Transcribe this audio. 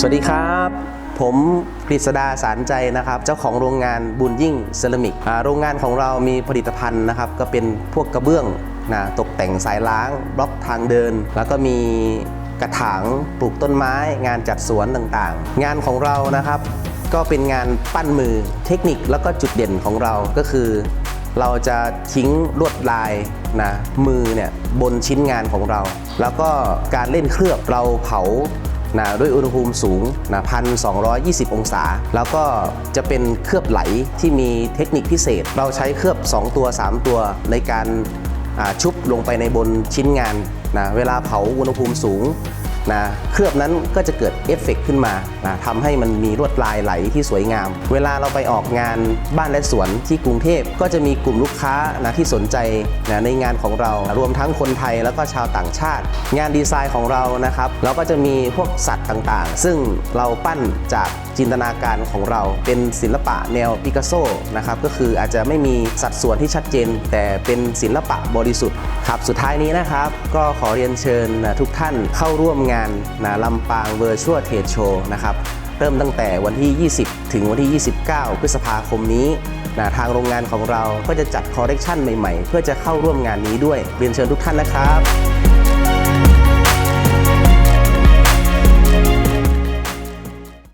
สวัสดีครับ ผมกฤษดาสารใจนะครับ เจ้าของโรงงานบุญยิ่งเซรามิกโรงงานของเรามีผลิตภัณฑ์นะครับ ก็เป็นพวกกระเบื้องนะตกแต่งสายล้าง บล็อกทางเดิน แล้วก็มีกระถางปลูกต้นไม้ งานจัดสวนต่างๆ งานของเรานะครับ ก็เป็นงานปั้นมือเทคนิคแล้วก็จุดเด่นของเราก็คือ เราจะทิ้งลวดลายนะมือเนี่ยบนชิ้นงานของเรา แล้วก็การเล่นเคลือบเราเผา นะด้วยอุณหภูมิสูงนะ1,220 องศา แล้วก็จะเป็นเคลือบไหลที่มีเทคนิคพิเศษ เราใช้เคลือบ 2 ตัว 3 ตัวในการชุบลงไปในบนชิ้นงานนะเวลาเผาอุณหภูมิสูง นะเคลือบนั้นก็จะเกิดเอฟเฟกต์ขึ้นมานะทำให้มันมีลวดลายไหลที่สวยงาม เวลาเราไปออกงานบ้านและสวนที่กรุงเทพก็จะมีกลุ่มลูกค้านะที่สนใจนะในงานของเรารวมทั้งคนไทยแล้วก็ชาวต่างชาติ งานดีไซน์ของเรานะครับ เราก็จะมีพวกสัตว์ต่างๆ ซึ่งเราปั้นจาก จินตนาการของเรา เป็นศิลปะแนวปิกัสโซนะครับก็คืออาจจะไม่มีสัดส่วนที่ชัดเจน แต่เป็นศิลปะบริสุทธิ์ครับสุดท้ายนี้นะครับก็ขอเรียนเชิญทุกท่านเข้าร่วมงานนะลำปางเวอร์ชวลเทรดโชว์นะครับเริ่มตั้งแต่วันที่ 20 ถึงวันที่ 29 พฤษภาคมนี้นะทางโรงงานของเราก็จะจัดคอลเลกชันใหม่ๆ เพื่อจะเข้าร่วมงานนี้ด้วยเรียนเชิญทุกท่านนะครับ